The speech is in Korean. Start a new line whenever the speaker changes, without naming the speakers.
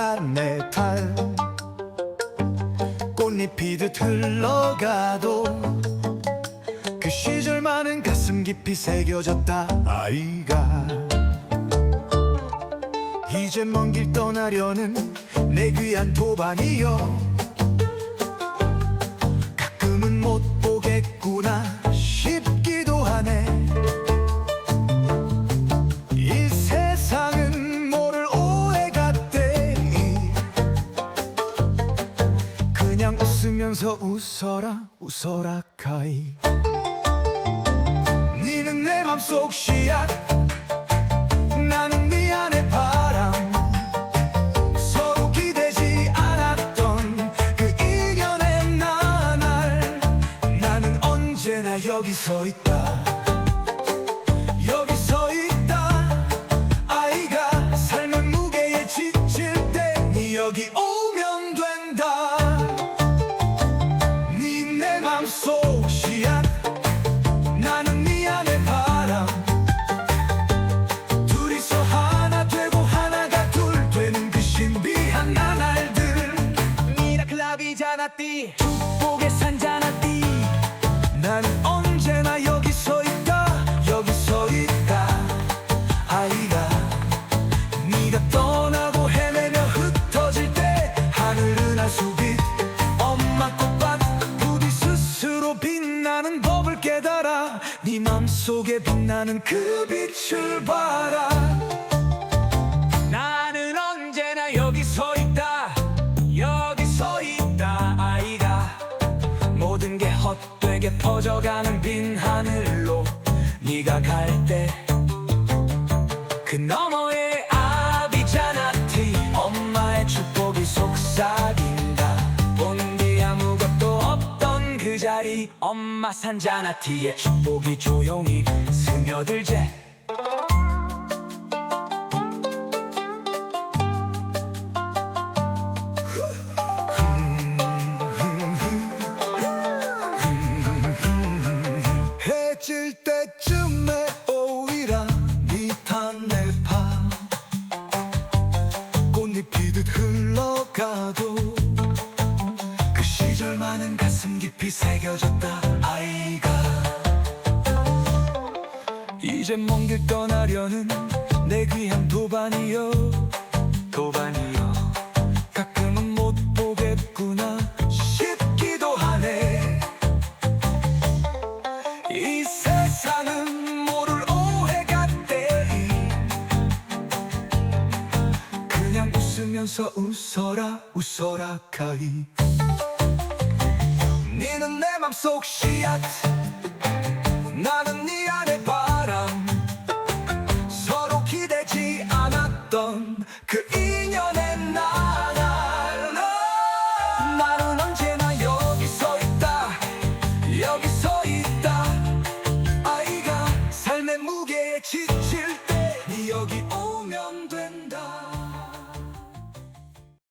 네가 내팔. 꽃잎이 듯 흘러가도 그 시절만은 가슴 깊이 새겨졌다 아이가. 이제 먼 길 떠나려는 내 귀한 도반이여 웃으면서 웃어라 웃어라 카이. 니는 내 맘속 씨앗 나는 네 안의 바람. 서로 기대지 않았던 그 인연의 나날 나는 언제나 여기 서 있다 미라클라비잖아 띠 축복의 산잖아 띠 나는 언제나 여기 서 있다 여기 서 있다. 아이가 네가 떠나고 헤매며 흩어질 때 하늘은 아수빛 엄마 꽃밭 부디 스스로 빛나는 법을 깨달아 네 맘속에 빛나는 그 빛을 봐라 퍼져가는 빈 하늘로 네가 갈 때 그 너머의 아비자나티 엄마의 축복이 속삭인다. 온뒤 아무것도 없던 그 자리 엄마 산자나티의 축복이 조용히 스며들제 듯 흘러가도 그 시절만은 가슴 깊이 새겨졌다 아이가. 이제 먼 길 떠나려는 내 귀한 도반이여 도반이여 웃으면서 웃어라 웃어라 가히. 니는 내 맘속 씨앗 나는 네 안의 바람. 서로 기대지 않았던 그 인연의 나날.